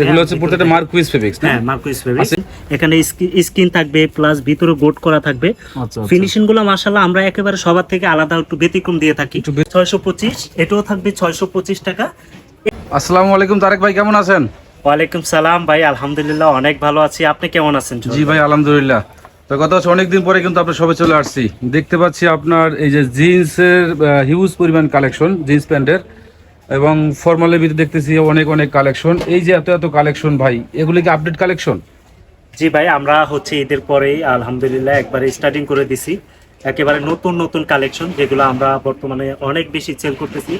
আচ্ছা এগুলো হচ্ছে প্রত্যেকটা মার্কুইস ফেব্রিক্স হ্যাঁ মার্কুইস ফেব্রিক্স এখানে স্কিন থাকবে প্লাস ভিতরে গোট করা থাকবে। আচ্ছা আচ্ছা। ফিনিশিংগুলো মার্শাল্লাহ আমরা একেবারে সবার থেকে আলাদা একটু ব্যতিক্রম দিয়ে থাকি। একটু বে- ছয়শো পঁচিশ এটাও থাকবে ছয়শো পঁচিশ টাকা। আসসালামু আলাইকুম তারেক ভাই কেমন আছেন? ওয়ালাইকুম সালাম ভাই আলহামদুলিল্লাহ অনেক ভালো আছি। আপনি কেমন আছেন জি ভাই? আলহামদুলিল্লাহ। তো গত হচ্ছে অনেকদিন পরে কিন্তু আপনার সবে চলে আসছি। দেখতে পাচ্ছি আপনার এই যে জিন্সের হিউজ পরিমাণ কালেকশন জিন্স প্যান্টের। এবং ফর্মালের ভিতরে দেখতেছি অনেক অনেক কালেকশন এই যে এত এত কালেকশন ভাই, এগুলি কি আপডেট কালেকশন জি ভাই, আমরা হচ্ছে ঈদের পরেই আলহামদুলিল্লাহ একবারে স্টার্টিং করে দিছি। একেবারে নতুন নতুন কালেকশন যেগুলো আমরা বর্তমানে অনেক বেশি সেল করতেছি।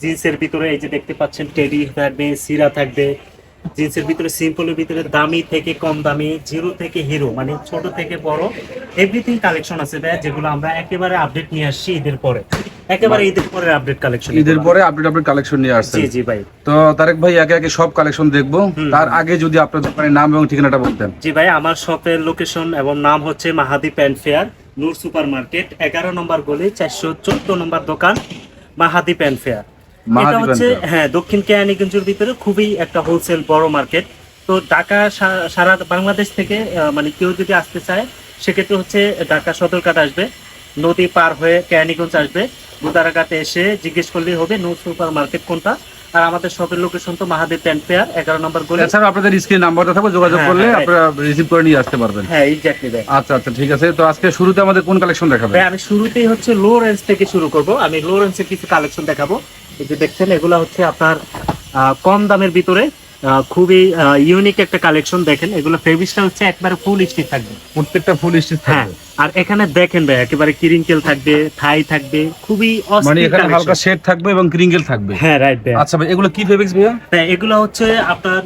জিন্সের ভিতরে এই যে দেখতে পাচ্ছেন টেডি থাকবে সিরা থাকবে। জিন্সের ভিতরে সিম্পলের ভিতরে দামি থেকে কম দামি জিরো থেকে হিরো মানে ছোট থেকে বড় এভরিথিং কালেকশন আছে ভাই যেগুলো আমরা একেবারে আপডেট নিয়ে আসছি ঈদের পরে। একেবারে ঈদের পরে আপডেট কালেকশন ঈদের পরে আপডেট আপডেট কালেকশন নিয়ে আসছেন। জি জি ভাই। তো তারেক ভাই একে একে সব কালেকশন দেখব। তার আগে যদি আপনার দোকানের নাম এবং ঠিকানাটা বলতেন। জি ভাই আমার শপের লোকেশন এবং নাম হচ্ছে Mahadi pant fair Noor supermarket এগারো নম্বর গলি চারশো চোদ্দ নম্বর দোকান মাহাদি প্যান্ট ফেয়ার। এটা হচ্ছে হ্যাঁ দক্ষিণ কেরানীগঞ্জের ভিতরে খুবই একটা হোলসেল বড় মার্কেট তো ঢাকা সারা বাংলাদেশ থেকে মানে কেউ যদি আসতে চায় সেক্ষেত্রে হচ্ছে ঢাকা সদরঘাট আসবে। নদী পার হয়ে কেরানীগঞ্জ আসবে। বুদারাঘাটে এসে জিজ্ঞেস করলেই হবে নূর সুপার মার্কেট কোনটা। আর আমাদের শপের লোকেশন তো মাহাদি প্যান্ট ফেয়ার এগারো নম্বর গলি। এছাড়া আপনাদের স্ক্রিন নাম্বারটা থাকবে যোগাযোগ হ্যাঁ, করলে হ্যাঁ, আপনারা রিসিভ করে নিয়ে আসতে পারবেন। হ্যাঁ এক্স্যাক্টলি ভাই আচ্ছা আচ্ছা ঠিক আছে। তো আজকে শুরুতে আমাদের কোন কালেকশন দেখাবেন? ভাই আমি শুরুতেই হচ্ছে লো রেঞ্জ থেকে শুরু করব। আমি লো রেঞ্জের কিছু কালেকশন দেখাবো। এই যে দেখছেন এগুলা হচ্ছে আপনার আহ, কম দামের ভিতরে খুবই ইউনিক একটা কালেকশন দেখেন। এগুলো ফেব্রিক্সটা হচ্ছে একবারে ফুল স্টিচ থাকবে। প্রত্যেকটা ফুল স্টিচ হ্যাঁ আর এখানে দেখেন ভাই একেবারে কিরিঙ্কেল থাকবে থাই থাকবে খুবই মানে এখানে হালকা শেড থাকবে এবং ক্রিঙ্গেল থাকবে। হ্যাঁ রাইট আচ্ছা ভাই এগুলো কি ফেব্রিক্স ভাইয়া? এগুলো হচ্ছে আপনার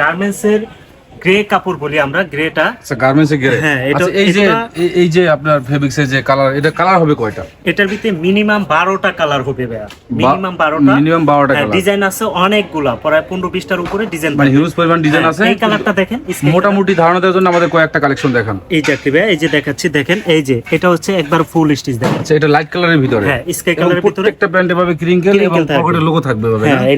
গার্মেন্টস এর গ্রে কাপড় বলি আমরা গ্রেটা। আচ্ছা গার্মেন্টস এ গেরে হ্যাঁ, এটা- আচ্ছা এই যে এই- যে আপনার ফেব্রিক্স এর যে কালার এটা কালার হবে কয়টা? এটার ভিতরে মিনিমাম বারোটা কালার হবে ভাইয়া। মিনিমাম বারোটা। মিনিমাম 12টা কালার ডিজাইন আছে অনেকগুলা প্রায় পনেরো বিশটার উপরে ডিজাইন মানে হিউজ পরিমাণ ডিজাইন আছে। এই কালারটা দেখেন মোটামুটি ধারণা দেওয়ার জন্য আমাদের কয়েকটা কালেকশন দেখান। এই যে ভাই, এই যে দেখাচ্ছি দেখেন এই যে এটা হচ্ছে একবার ফুল স্টিচ দেখেন আচ্ছা এটা লাইট কালারের ভিতরে। হ্যাঁ স্কাই কালারের ভিতরে প্রত্যেকটা প্যান্টে পাবে ক্রিঙ্গেল এবং থাকবে। পকেটে লোগো থাকবে ভাবে হ্যাঁ, এই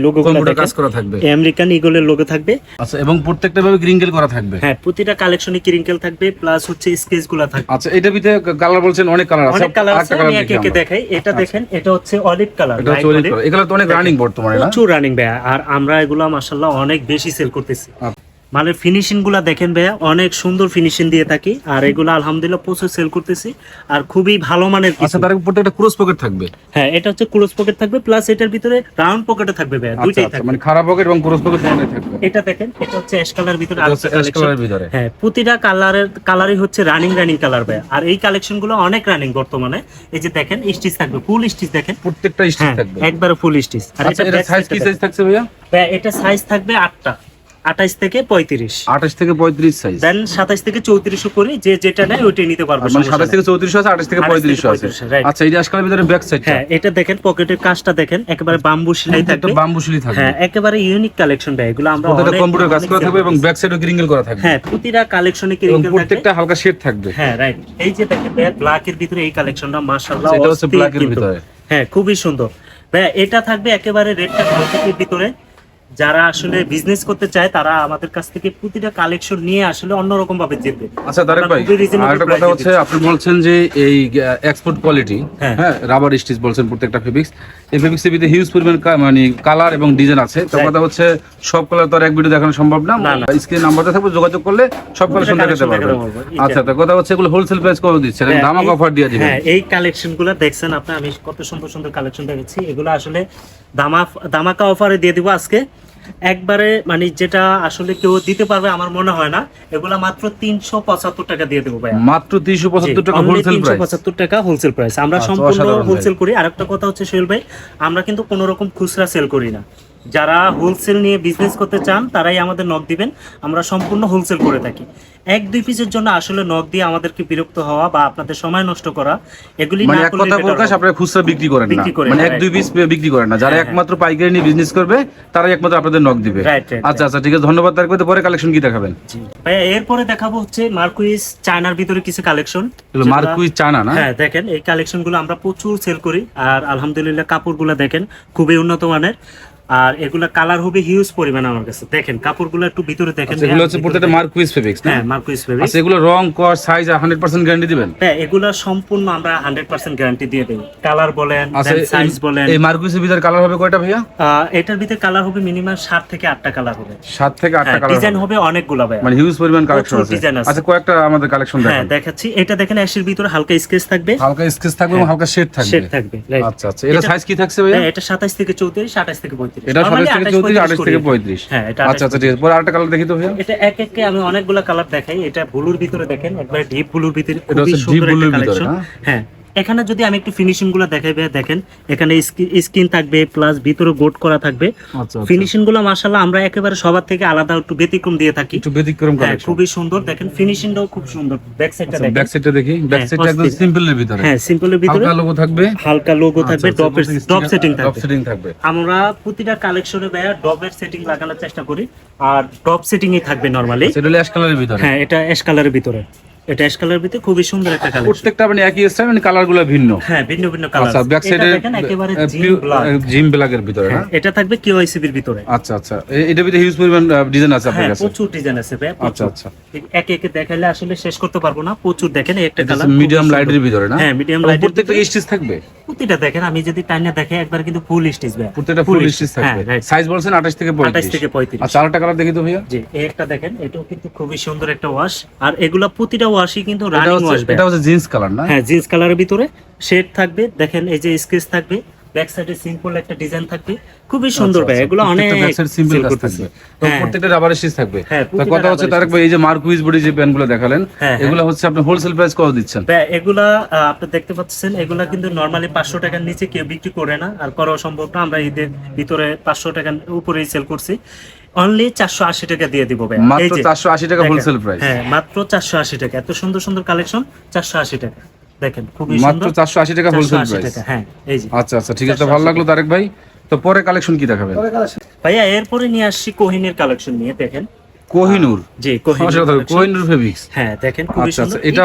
কাজ করা থাকবে? আমেরিকান ইগলের লোগো থাকবে। আচ্ছা এবং প্রত্যেকটা ভাবে ক্রিঙ্গেল করা থাকবে। হ্যাঁ প্রতিটা কালেকশনে কিরিঙ্কেল থাকবে প্লাস হচ্ছে স্কেচগুলা থাকবে। আচ্ছা এটা ভিতরে কালার বলছেন অনেক কালার আছে। অনেক কালার আছে আমি একে একে দেখাই। এটা দেখেন এটা হচ্ছে অলিভ কালার এটা হচ্ছে অলিভ কালার এগুলো তো অনেক রানিং বর্তমানে না? প্রচুর রানিং ভাই আর আমরা এগুলো মাশাআল্লাহ অনেক বেশি সেল করতেছি। আচ্ছা। মানে ফিনিশিংগুলা দেখেন ভাইয়া অনেক সুন্দর ফিনিশিং দিয়ে থাকি। আর এগুলো আলহামদুলিল্লাহ প্রচুর সেল করতেছি। আর খুবই ভালো মানের আচ্ছা তার প্রত্যেকটা ক্রস পকেট থাকবে? হ্যাঁ এটা হচ্ছে ক্লোজ পকেট থাকবে প্লাস এটার ভিতরে রাউন্ড পকেটে থাকবে ভাইয়া আচ্ছা দুইটাই আচ্ছা থাকবে। মানে খারাপ পকেট এবং ক্রস পকেট দুটোই থাকবে। এটা দেখেন এটা হচ্ছে অ্যাশ কালার ভিতরে আরেকটা অ্যাশ। কালারের ভিতরে। হ্যাঁ প্রতিটা কালারের কালারই হচ্ছে রানিং রানিং কালার ভাইয়া। আর এই কালেকশনগুলো অনেক রানিং বর্তমানে। এই যে দেখেন স্টিচ থাকবে ফুল স্টিচ দেখেন। প্রত্যেকটা স্টিচ হ্যাঁ থাকবে। একবারে ফুল স্টিচ আর আচ্ছা এটা সাইজ কি সাইজ থাকছে ভাইয়া? ভাইয়া, এটা সাইজ থাকবে আটটা। আঠাইশ থেকে পঁয়ত্রিশ। 28 থেকে 35 সাইজ দেন সাতাইশ থেকে চৌত্রিশও করি যে যেটা নেয় ওইটাই নিতে পারবে মানে 27 থেকে 34 আছে 28 থেকে 35 আছে আচ্ছা এই অ্যাশ ভিতরে ব্যাক সাইডটা হ্যাঁ এটা দেখেন পকেটের কাজটা দেখেন একেবারে বাম্বু সেলাই একটা বাম্বু শিলি থাকবে। হ্যাঁ একেবারে ইউনিক কালেকশন ভাই এগুলো আমরা প্রত্যেকটা কম্পিউটার কাজ করা থাকবে এবং ব্যাক সাইডে ক্রিঙ্গেল করা থাকবে। হ্যাঁ প্রতিটা কালেকশনে কি এবং প্রত্যেকটা হালকা শেড থাকবে। হ্যাঁ রাইট এই যে দেখেন ব্ল্যাক এর ভিতরে এই কালেকশনটা মাশাআল্লাহ এটা হচ্ছে অস্থির এর ভিতরে। হ্যাঁ খুবই সুন্দর। ভাই এটা থাকবে একেবারে রেড কালারের ভিতরে। যারা আসলে বিজনেস করতে চায় তারা আমাদের কাছ থেকে প্রতিটা কালেকশন নিয়ে আসলে অন্যরকম ভাবে জিতবে আচ্ছা তারেক ভাই আরেকটা কথা হচ্ছে আপনি বলছেন যে এই এক্সপোর্ট কোয়ালিটি হ্যাঁ। হ্যাঁ রাবার স্টিচ বলছেন প্রত্যেকটা ফেব্রিক্স এই ফেব্রিক্স ভিতরে হিউজ পরিমাণ মানে কালার এবং ডিজাইন আছে। তো কথা হচ্ছে সব কালার তো আর এক ভিডিও দেখানো সম্ভব না। স্ক্রিন নাম্বারটা থাকবে যোগাযোগ করলে সব দেখাতে collection পারবেন। দেখাতে পারব, আচ্ছা তো কথা হচ্ছে এগুলো হোলসেল প্রাইস কত দিচ্ছেন হ্যাঁ, ধামাক অফার দিয়ে দিবেন। হ্যাঁ এই কালেকশনগুলো দেখছেন আপনি আমি কত সুন্দর সুন্দর কালেকশন দেখেছি। এগুলো আসলে দামা দামাকা অফারে দিয়ে দিব আজকে। একবারে মানে যেটা আসলে কেউ দিতে পারবে আমার মনে হয় না এগুলা মাত্র তিনশো পঁচাত্তর টাকা দিয়ে দেবো ভাই মাত্র তিনশো পঁচাত্তর টাকা তিনশো পঁচাত্তর টাকা হোলসেল প্রাইস আমরা আচ্ছা, সম্পূর্ণ হোলসেল করি। আরেকটা কথা হচ্ছে সোহেল ভাই আমরা কিন্তু কোনো রকম খুচরা সেল করি না। যারা হোলসেল নিয়ে বিজনেস করতে চান তারাই আমাদের নখ দিবেন। আমরা সম্পূর্ণ হোলসেল করে থাকি। এক দুই পিসের জন্য আসলে নখ দিয়ে আমাদেরকে বিরক্ত হওয়া বা আপনাদের সময় নষ্ট করা এগুলি মানে এক কথা প্রকাশ আপনারা খুচরা বিক্রি করেন না। মানে এক দুই পিস বিক্রি করেন না। যারা হ্যাঁ, একমাত্র পাইকারি নিয়ে বিজনেস করবে তারাই একমাত্র আপনাদের নক দিবে। আচ্ছা আচ্ছা ঠিক আছে। ধন্যবাদ তারপরে পরে কালেকশন কি দেখাবেন? ভাইয়া এরপরে দেখাবো হচ্ছে মার্কুইস চায়নার ভিতরে কিছু কালেকশন মার্কুইজ চানা না? হ্যাঁ দেখেন এই কালেকশনগুলো আমরা প্রচুর সেল করি। আর আলহামদুলিল্লাহ কাপড়গুলো দেখেন খুবই উন্নত মানের। আর এগুলা কালার হবে হিউজ পরিমাণ আমার কাছে। দেখেন কাপড়গুলো একটু ভিতরে দেখেন আচ্ছা, এগুলো হচ্ছে প্রত্যেকটা মার্কুইস ফেব্রিক্স হ্যাঁ মার্কুইস ফেব্রিক আচ্ছা এগুলো রং কর সাইজ 100% গ্যারান্টি দিবেন? হ্যাঁ এগুলা সম্পূর্ণ আমরা হান্ড্রেড পার্সেন্ট গ্যারান্টি দিয়ে দেবো কালার বলেন আচ্ছা সাইজ বলেন। এই মার্কুইসের ভিতরে কালার হবে কয়টা ভাইয়া? এটার ভিতরে কালার হবে মিনিমাম সাত থেকে আটটা কালার হবে। সাত থেকে আটটা কালার ডিজাইন হবে। অনেকগুলো ভাই মানে হিউজ পরিমাণ কালেকশন আছে। আচ্ছা কয়েকটা আমাদের কালেকশন দেখেন। হ্যাঁ দেখাচ্ছি। এটা দেখেন অ্যাশের ভিতরে হালকা স্কেচ থাকবে। হালকা স্কেচ থাকবে এবং হালকা শেড থাকবে। শেড থাকবে আচ্ছা আচ্ছা এটা সাইজ কি থাকছে ভাইয়া? হ্যাঁ, এটা সাতাশ থেকে চৌত্রিশ আঠাশ থেকে পঁয়ত্রিশ। এটা Normally 27 থেকে 28, 34 28 থেকে 35 হ্যাঁ এটা আচ্ছা আচ্ছা ঠিক আছে। পরে আরেকটা কালার দেখি তো ভাইয়া। এটা এক এককে আমি অনেকগুলো কালার দেখাই। এটা ব্লুর ভিতরে দেখেন একবার ডিপ ব্লুর ভিতরে হচ্ছে সুন্দর একটা কালেকশন হ্যাঁ? হ্যাঁ এখানে যদি আমি একটু ফিনিশিংগুলো দেখাই ভাইয়া দেখেন এখানে স্কিন থাকবে প্লাস ভিতরে গোট করা থাকবে। আচ্ছা ফিনিশিংগুলো মাশাআল্লাহ আমরা একেবারে সবার থেকে আলাদা একটু ব্যতিক্রম দিয়ে থাকি। একটু ব্যতিক্রম হ্যাঁ কালেকশন খুবই সুন্দর। দেখেন ফিনিশিংটাও খুব সুন্দর। ব্যাক সাইডটা দেখেন। ব্যাক সাইডটা দেখি। ব্যাক হ্যাঁ, সাইডটা একদম অস্থির। সিম্পলের ভিতরে। হ্যাঁ সিম্পলের ভিতরে। হালকা লোগো থাকবে। হালকা লোগো থাকবে আচ্ছা, ডপের ডপ সেটিং ডপ থাকবে। সেটিং থাকবে। আমরা প্রতিটা কালেকশনে ভাইয়া ডপের সেটিং লাগানোর চেষ্টা করি। আর ডপ সেটিংই থাকবে নরমালি সেটা হলো অ্যাশ কালারের ভিতরে। হ্যাঁ এটা অ্যাশ কালারের ভিতরে। এটা অ্যাশ কালারের ভিতরে খুবই সুন্দর একটা প্রত্যেকটা মানে একই স্টাইল মানে কালারগুলো ভিন্ন। হ্যাঁ ভিন্ন ভিন্ন কালার আচ্ছা ব্যাক সাইডে একেবারে জিম ব্ল্যাক জিম ব্ল্যাকের ভিতরে না এটা থাকবে কিওআইসিবির ভিতরে। আচ্ছা আচ্ছা। এ- এটার ভিতরে হিউজ পরিমাণ ডিজাইন আছে আপনার হ্যাঁ কাছে? প্রচুর ডিজাইন আছে ভাই আচ্ছা আচ্ছা। একে একে দেখাইলে আসলে শেষ করতে পারব না। প্রচুর দেখেন একটা কালার মিডিয়াম লাইটের ভিতরে না? হ্যাঁ মিডিয়াম লাইট প্রত্যেকটা স্টিচ থাকবে? প্রতিটা দেখেন আমি যদি টাইনে দেখে একবার কিন্তু ফুল স্টিচ ভাই প্রত্যেকটা ফুল স্টিচ থাকবে। হ্যাঁ সাইজ বলছেন 28 থেকে 28 35 থেকে 35 আচ্ছা আরেকটা কালার দেখি তো ভাইয়া। জি এই একটা দেখেন এটাও কিন্তু খুবই সুন্দর একটা ওয়াশ আর এগুলা প্রতিটা ওয়াশই কিন্তু রানিং ওয়াশ এটা হচ্ছে জিন্স কালার না? হ্যাঁ জিন্স কালারের ভিতরে শেড থাকবে দেখেন এই যে স্কেচ থাকবে ব্যাক সাইডে সিম্পল একটা ডিজাইন থাকবে। খুবই সুন্দর ভাই এগুলো অনেক সিম্পল sell কাজ করতেছে। থাকবে। তো হ্যাঁ, প্রত্যেকটা রাবার স্টিচ থাকবে। হ্যাঁ, তো কথা হচ্ছে? ভাই এই যে মার্কুইজ বডি যে প্যান্টগুলো দেখালেন হ্যাঁ। এগুলো হচ্ছে আপনি হোলসেল প্রাইস কত দিচ্ছেন? ভাই, এগুলা আপনি দেখতে পাচ্ছেন এগুলা কিন্তু নরমালি পাঁচশো টাকার নিচে কেউ বিক্রি করে না আর করাও সম্ভব না। আমরা ঈদের ভিতরে পাঁচশো টাকার উপরেই সেল করছি। অনলি চারশো আশি টাকা দিয়ে দিব ভাই এই মাত্র চারশো আশি টাকা দেখেন, হোলসেল প্রাইস হ্যাঁ মাত্র চারশো আশি টাকা। এত সুন্দর সুন্দর কালেকশন চারশো আশি টাকা। দেখেন খুবই মাত্র সুন্দর। 480 টাকা হোলসেল 480 প্রাইস হ্যাঁ এই আচ্ছা আচ্ছা ঠিক আছে ভালো লাগল তারেক ভাই। তো পরে কালেকশন কি দেখাবেন? ভাইয়া এরপরে নিয়ে আসছি কোহিনের কালেকশন নিয়ে দেখেন। কোহিনুর। জি কোহিনুর। কোহিনুর ফেব্রিক্স হ্যাঁ দেখেন খুবই আচ্ছা, সুন্দর। আচ্ছা, এটা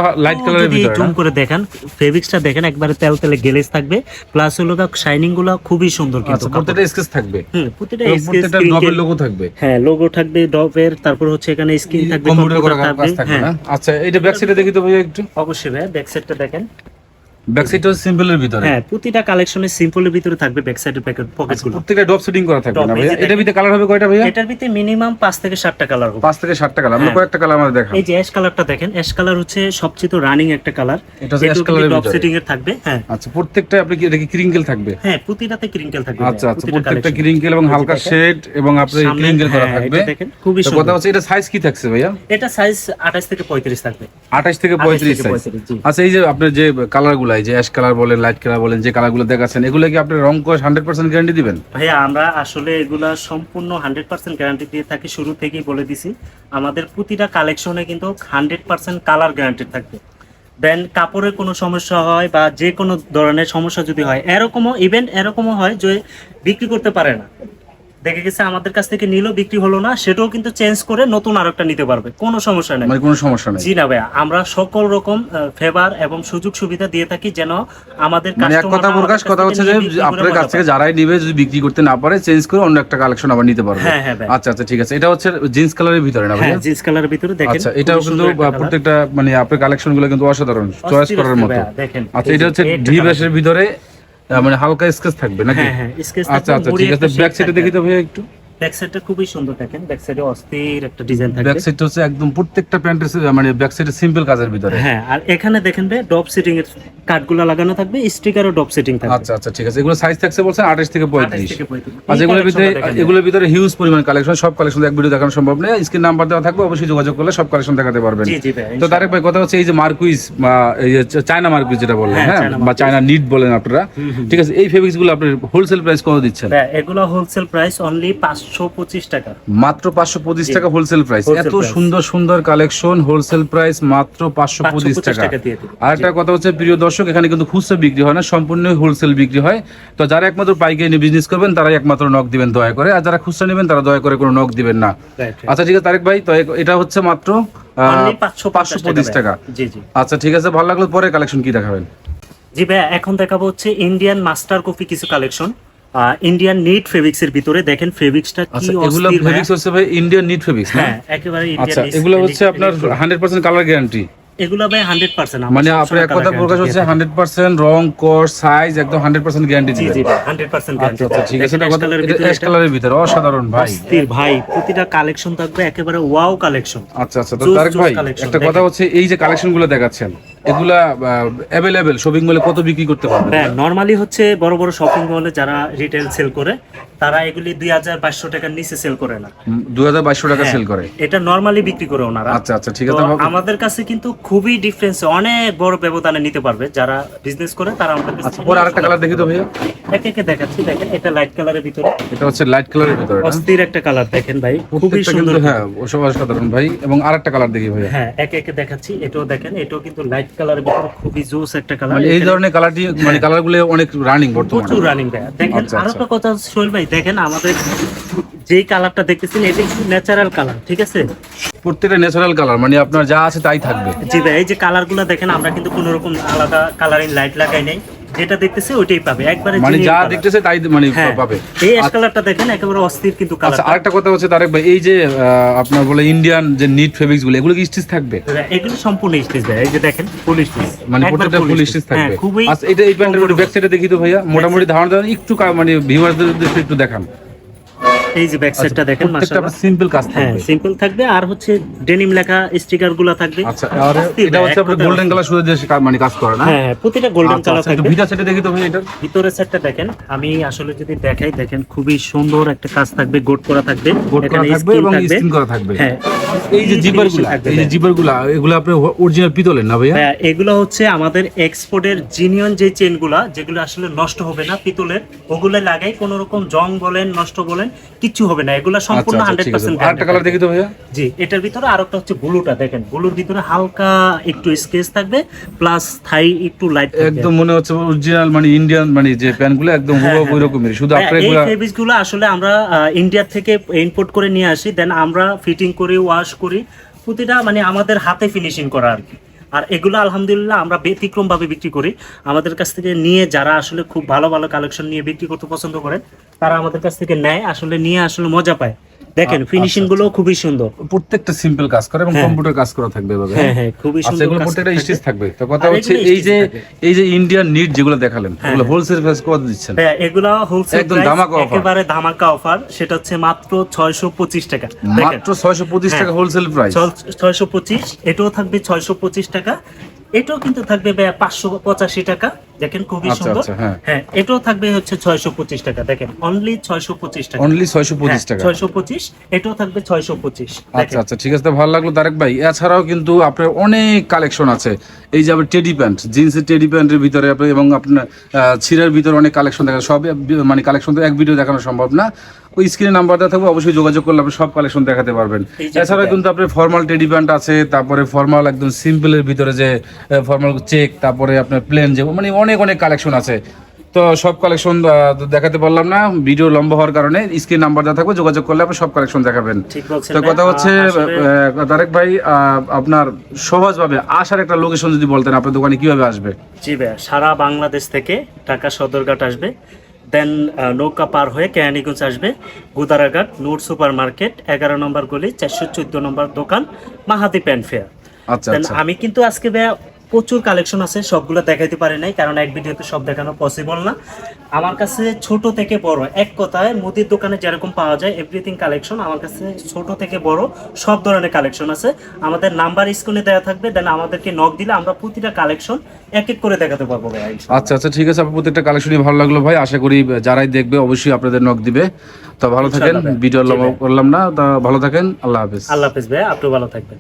এর যদি ভিতরে, জুম করে দেখেন ফেব্রিক্সটা দেখেন একবারে তেল তেলে গ্লেজ থাকবে। প্লাস হলো শাইনিংগুলো খুবই সুন্দর কিন্তু আচ্ছা প্রত্যেকটা স্কেচ থাকবে? হুম প্রত্যেকটা ডবল লোগো থাকবে? হ্যাঁ লোগো থাকবে ডপের তারপর হচ্ছে এখানে স্ক্রিন থাকবে কম্পিউটার করা থাকবে হ্যাঁ। আচ্ছা এটা ব্যাক সাইডে দেখি তো ভাই একটু। অবশ্যই ভাই ব্যাক সাইডটা দেখেন। ব্যাক সাইডটা সিম্পলের ভিতরে। হ্যাঁ প্রতিটা কালেকশনে সিম্পলের ভিতরে থাকবে ব্যাক সাইডের পকেট পকেট প্রত্যেকটা সেটিং করা থাকবে না ভাইয়া? এটার ভিতরে কালার হবে কয়টা ভাইয়া? এটার ভিতরে মিনিমাম পাঁচ থেকে সাতটা কালার হবে। পাঁচ থেকে সাতটা কালার আমরা হ্যাঁ। কয়েকটা কালার আমাদের দেখান। এই যে অ্যাশ কালারটা দেখেন অ্যাশ কালার হচ্ছে সবচেয়ে রানিং একটা কালার এটা ash colour এর ডপ সেটিং এর থাকবে? হ্যাঁ। আচ্ছা প্রত্যেকটা আপনি কি এটা কি ক্রিঙ্কেল থাকবে? হ্যাঁ প্রতিটাতে ক্রিঙ্কেল থাকবে আচ্ছা আচ্ছা প্রত্যেকটা ক্রিঙ্কেল এবং হালকা শেড এবং ক্রিঙ্কেল করা হ্যাঁ, থাকবে। দেখেন, খুবই তো কথা হচ্ছে এটা সাইজ কি থাকছে ভাইয়া? এটা সাইজ 28 থেকে 35 থাকবে। 28 থেকে 28 পঁয়ত্রিশ থেকে সাইজ 35, আচ্ছা এই যে আপনার যে গুলাই যে অ্যাশ কালার বলেন লাইট কালার বলেন, যে কালারগুলো দেখাচ্ছেন, এগুলো কি আপনি রং করে হান্ড্রেড পার্সেন্ট গ্যারান্টি দিবেন? ভাইয়া, আমরা আসলে এগুলা সম্পূর্ণ 100% গ্যারান্টি দিয়ে থাকি, শুরু থেকেই বলে দিছি। আমাদের প্রতিটা কালেকশনে কিন্তু 100% কালার গ্যারান্টি থাকবে। দেন কাপড়ের কোনো সমস্যা হয় বা যে কোনো ধরনের সমস্যা যদি হয়, এরকমও ইভেন্ট এরকমও হয় যে বিক্রি করতে পারে না। দেখে গেছে আমাদের কাছ থেকে নিলো বিক্রি হলো না সেটাও কিন্তু চেঞ্জ করে নতুন আরেকটা নিতে পারবে। কোনো সমস্যা নেই। মানে কোনো সমস্যা নেই। জি না ভাইয়া আমরা সকল রকম ফেভার এবং সুযোগ সুবিধা দিয়ে থাকি যেন আমাদের মানে এক কথা প্রকাশ কথা হচ্ছে যে আপনার কাছ থেকে যারাই নিবে যদি বিক্রি করতে না পারে চেঞ্জ করে অন্য একটা কালেকশন আবার নিতে পারবে। হ্যাঁ, হ্যাঁ, আচ্ছা আচ্ছা ঠিক আছে। এটা হচ্ছে জিন্স কালারের ভিতরে না হ্যাঁ জিন্স কালারের ভিতরে দেখেন আচ্ছা এটাও কিন্তু একটা। প্রত্যেকটা মানে আপনার কালেকশনগুলো কিন্তু অসাধারণ চয়েস করার মতো। দেখেন আচ্ছা এটা হচ্ছে ডি ভিতরে মানে হালকা স্কেচ থাকবে নাকি? হ্যাঁ হ্যাঁ স্কেচ আচ্ছা আচ্ছা ঠিক আছে ব্যাক সাইডে দেখি তো ভাইয়া একটু। ব্যাক সাইডটা খুবই সুন্দর দেখেন। ব্যাক সাইডে অস্থির একটা ডিজাইন থাকবে। ব্যাক হচ্ছে একদম প্রত্যেকটা প্যান্টের মানে ব্যাক সাইডে সিম্পল কাজের ভিতরে। হ্যাঁ আর এখানে দেখেন ভাই ডপ সেটিং এর কার্ডগুলো লাগানো থাকবে স্টিকারও ডপ সেটিং থাকবে। আচ্ছা আচ্ছা ঠিক আছে। এগুলো সাইজ থাকছে বলছেন 28 থেকে 35 থেকে 35 আচ্ছা এগুলোর ভিতরে এগুলোর ভিতরে হিউজ পরিমাণ কালেকশন সব কালেকশন এক ভিডিও দেখানো সম্ভব নয়। স্ক্রিন নাম্বার দেওয়া থাকবে অবশ্যই যোগাযোগ করলে সব কালেকশন দেখাতে পারবেন। জি জি ভাই তো তারেক ভাই কথা হচ্ছে এই যে মার্কুইজ এই যে চায়না মার্কুইজ যেটা বললেন হ্যাঁ, হ্যাঁ? বা চায়না নিট বলেন আপনারা। ঠিক আছে এই ফেব্রিক্সগুলো আপনি হোলসেল প্রাইস কত দিচ্ছেন? ভাই, এগুলো হোলসেল প্রাইস অনলি 525 টাকা। মাত্র পাঁচশো পঁচিশ টাকা হোলসেল প্রাইস এত সুন্দর সুন্দর কালেকশন হোলসেল প্রাইস মাত্র পাঁচশো পঁচিশ 525 টাকা। আর একটা কথা হচ্ছে প্রিয় দর্শক এখানে কিন্তু খুচরা বিক্রি হয় না সম্পূর্ণ হোলসেল বিক্রি হয়। তো যারা একমাত্র পাইকারি নিয়ে বিজনেস করবেন তারাই একমাত্র নক দিবেন দয়া করে। আর যারা খুচরা নেবেন তারা দয়া করে কোনো নক দিবেন না. আচ্ছা ঠিক আছে তারেক ভাই তো এটা হচ্ছে মাত্র Only পাঁচশো 550 পঁচিশ টাকা। জি জি। আচ্ছা ঠিক আছে ভালো লাগল। পরে কালেকশন কি দেখাবেন? জি ভাই এখন দেখাবো হচ্ছে ইন্ডিয়ান মাস্টার কফি কিছু কালেকশন ইন্ডিয়ান নিট ফেব্রিক্স এর ভিতরে দেখেন ফেব্রিক্সটা কি আচ্ছা এগুলো ফেব্রিক্স হচ্ছে ভাই ইন্ডিয়ান নিট ফেব্রিক্স হ্যাঁ একেবারে আচ্ছা ইন্ডিয়ান এগুলো হচ্ছে আপনার হান্ড্রেড পার্সেন্ট কালার গ্যারান্টি এগুলো ভাই হান্ড্রেড পার্সেন্ট মানে আপনার এক কথা প্রকাশ হচ্ছে হান্ড্রেড পার্সেন্ট রং কোর্স সাইজ একদম হান্ড্রেড পার্সেন্ট গ্যারান্টি জি জি হান্ড্রেড পার্সেন্ট আচ্ছা আচ্ছা ঠিক আছে এটা কথা অ্যাশ কালারের ভিতরে অসাধারণ ভাই। অস্থির ভাই প্রতিটা কালেকশন থাকবে একেবারে ওয়াও কালেকশন আচ্ছা আচ্ছা তো তারেক ভাই একটা কথা হচ্ছে এই যে কালেকশনগুলো দেখাচ্ছেন এগুলা অ্যাভেলেবেল শপিং মলে কত বিক্রি করতে পারবেন? হ্যাঁ নর্মালি হচ্ছে বড় বড় শপিং মলে যারা রিটেল সেল করে তারা এগুলি দুই হাজার বাইশশো টাকার নিচে সেল করে না। দুই হাজার বাইশশো টাকা হ্যাঁ, সেল করে। এটা নর্মালি বিক্রি করে ওনারা। আচ্ছা আচ্ছা ঠিক আছে আমাদের কাছে কিন্তু খুবই ডিফারেন্স অনেক বড় ব্যবধানে নিতে পারবে যারা বিজনেস করে তারা আমাদের কাছে আচ্ছা পরে আরেকটা কালার দেখি তো ভাইয়া। একে একে দেখাচ্ছি দেখেন এটা লাইট কালারের ভিতরে। এটা হচ্ছে লাইট কালারের ভিতরে? অস্থির একটা কালার দেখেন ভাই খুবই সুন্দর। হ্যাঁ অসাধারণ ভাই এবং আরেকটা কালার দেখি ভাইয়া। হ্যাঁ একে একে দেখাচ্ছি এটাও দেখেন এটাও কিন্তু লাইট কালারের ভিতরে খুবই জোস একটা কালার মানে এই ধরনের কালারটি মানে কালারগুলো অনেক রানিং বর্তমানে। প্রচুর রানিং ভাই দেখেন আচ্ছা, আচ্ছা। একটা কথা সোহেল ভাই দেখেন আমাদের যে কালারটা দেখতেছেন এটা ন্যাচারাল কালার ঠিক আছে? প্রত্যেকটা ন্যাচারাল কালার মানে আপনার যা আছে তাই থাকবে। জি ভাই এই যে কালারগুলো দেখেন আমরা কিন্তু কোনো রকম আলাদা কালারিং লাইট লাগাই নাই। যেটা দেখতেছে ওইটাই পাবে। একবারে মানে যা দেখতেছে তাই মানে হ্যাঁ। পাবে। এই অ্যাশ কালারটা দেখেন একেবারে অস্থির কিন্তু কালার আচ্ছা আরেকটা কথা হচ্ছে তারেক ভাই এই যে আপনার বলে ইন্ডিয়ান যে নিট ফেব্রিক্সগুলো এগুলো কি স্টিচ থাকবে? এগুলো সম্পূর্ণ স্টিচ দেয়। এই যে দেখেন ফুল স্টিচ মানে প্রত্যেকটা ফুল স্টিচ থাকবে। খুবই আচ্ছা এটা এই প্যান্টের ব্যাক সাইডে দেখি তো ভাইয়া। মোটামুটি ধারণা দাও একটু মানে ভিউয়ারদের একটু দেখান। এই যে ব্যাক সাইডটা দেখেন মাশাআল্লাহ। সিম্পল কাজ হ্যাঁ সিম্পল থাকবে আর হচ্ছে ডেনিম লেখা থাকবে। আচ্ছা আর এটা হচ্ছে আপনার গোল্ডেন কালার শুধু কা- মানে কাজ করে না? হ্যাঁ হ্যাঁ, প্রতিটা গোল্ডেন আচ্ছা, কালার আচ্ছা, থাকবে। ভিতর সাইডে দেখি তো ভাই এটা। ভিতরের সেটটা দেখেন আমি আসলে যদি দেখাই দেখেন খুবই সুন্দর একটা কাজ থাকবে গোট করা থাকবে। বোর্ড করা থাকবে এবং থাকবে। করা থাকবে। হ্যাঁ এই যে এই যে হ্যাঁ। এগুলো আপনার অরিজিনাল পিতলের না ভাইয়া? হ্যাঁ এগুলো হচ্ছে আমাদের এক্সপোর্টের জিনিয়ন যে চেনগুলা যেগুলো আসলে নষ্ট হবে না পিতলের ওগুলো লাগাই কোনো রকম জং বলেন নষ্ট বলেন কিচ্ছু হবে না এগুলো আচ্ছা সম্পূর্ণ আচ্ছা হান্ড্রেড পার্সেন্ট আরেকটা কালার দেখি তো ভাইয়া। জি এটার ভিতরে আর একটা হচ্ছে ব্লুটা দেখেন ব্লুর ভিতরে হালকা একটু স্কেচ থাকবে প্লাস থাই একটু লাইট একদম মনে হচ্ছে অরিজিনাল মানে ইন্ডিয়ান মানে যে প্যান্টগুলো একদম হুবহু ওই রকমেরই শুধু আপনার হ্যাঁ, এই এগুলা ফেব্রিক্সগুলো আসলে আমরা ইন্ডিয়া থেকে ইম্পোর্ট করে নিয়ে আসি দেন আমরা ফিটিং করি ওয়াশ করি প্রতিটা মানে আমাদের হাতে ফিনিশিং করা আর কি। আর এগুলো আলহামদুলিল্লাহ আমরা ব্যতিক্রম ভাবে বিক্রি করি। আমাদের কাছ থেকে নিয়ে যারা আসলে খুব ভালো ভালো কালেকশন নিয়ে বিক্রি করতে পছন্দ করেন, তারা আমাদের কাছ থেকে নেয়, আসলে নিয়ে আসলে মজা পায়। দেখেন আচ্ছা, ফিনিশিংগুলো খুবই সুন্দর। প্রত্যেকটা সিম্পল কাজ করে এবং হ্যাঁ। কম্পিউটার কাজ করা থাকবে এভাবে। হ্যাঁ হ্যাঁ খুবই আচ্ছা সুন্দর এগুলো প্রত্যেকটা থাকবে। স্টিচ থাকবে। তো কথা হচ্ছে এই যে এই যে ইন্ডিয়ান নিট যেগুলো দেখালেন হ্যাঁ, এগুলো হোলসেল প্রাইস কত দিচ্ছেন? হ্যাঁ এগুলা হোলসেল একদম ধামাকা offer। একেবারে ধামাকা অফার সেটা হচ্ছে মাত্র ছয়শো পঁচিশ টাকা। মাত্র ছয়শো পঁচিশ হ্যাঁ। টাকা হোলসেল প্রাইস ছয়শো পঁচিশ এটাও থাকবে ছয়শো পঁচিশ টাকা এটাও কিন্তু থাকবে পাঁচশো পঁচাশি টাকা। দেখেন খুবই আচ্ছা, সুন্দর। আচ্ছা, হ্যাঁ। হ্যাঁ এটাও থাকবে হচ্ছে ছয়শো পঁচিশ টাকা। দেখেন অনলি ছয়শো পঁচিশ টাকা। অনলি ছয়শো পঁচিশ টাকা। ছয়শো পঁচিশ এটাও থাকবে ছয়শো পঁচিশ। আচ্ছা আচ্ছা ঠিক আছে ভালো লাগল তারেক ভাই। এছাড়াও কিন্তু আপনার অনেক কালেকশন আছে। এই যে আপনার টেডি প্যান্ট জিন্সের টেডি প্যান্টের ভিতরে আপনি এবং আপনার ছিঁড়ার ভিতরে অনেক কালেকশন দেখা সব মানে কালেকশন তো এক ভিডিও দেখানো সম্ভব না। ওই স্ক্রিনে নাম্বার দেওয়া থাকবে অবশ্যই যোগাযোগ করলে আপনি সব কালেকশন দেখাতে পারবেন। এছাড়া কিন্তু আপনার ফর্মাল টেডি প্যান্ট আছে তারপরে ফর্মাল একদম সিম্পলের ভিতরে যে ফর্মাল চেক তারপরে আপনার প্লেন যে মানে অনেক অনেক অনেক কালেকশন আছে। তো সব কালেকশন দেখাতে পারলাম না। ভিডিও লম্বা হওয়ার কারণে স্ক্রিন নাম্বার দেওয়া থাকবে যোগাযোগ করলে আপনি সব কালেকশন দেখাবেন। তো কথা হচ্ছে তারেক ভাই আপনার সহজভাবে আসার একটা লোকেশন যদি বলতেন আপনার দোকানে কীভাবে আসবে? জি ভাইয়া সারা বাংলাদেশ থেকে ঢাকা সদরঘাট আসবে। দেন নৌকা পার হয়ে কেরানীগঞ্জ আসবে। গুদারাঘাট নূর সুপার মার্কেট এগারো নম্বর গলি চারশো চোদ্দ নম্বর দোকান মাহাদি প্যান ফেয়ার আচ্ছা আচ্ছা। আমি কিন্তু আজকে ভাইয়া প্রচুর কালেকশন আছে সবগুলো দেখাইতে পারি নাই কারণ এক ভিডিওতে সব দেখানো পসিবল না আমার কাছে ছোট থেকে বড় এক কথায় মুদির দোকানে যেরকম পাওয়া যায় এভরিথিং কালেকশন আমার কাছে ছোট থেকে বড় সব ধরনের কালেকশন আছে আমাদের নাম্বার স্ক্রিনে দেওয়া থাকবে দেন আমাদেরকে নক দিলে আমরা প্রতিটা কালেকশন এক এক করে দেখাতে পারব ইনশাআল্লাহ। আচ্ছা আচ্ছা ঠিক আছে আপনার প্রত্যেকটা কালেকশনই ভালো লাগল ভাই আশা করি যারাই দেখবে অবশ্যই আপনাদের নক দিবে তো ভালো থাকেন ভিডিও ভাই। করলাম না তা ভালো থাকেন আল্লাহ হাফেজ আল্লাহ হাফিজ ভাইয়া আপনিও ভালো থাকবেন.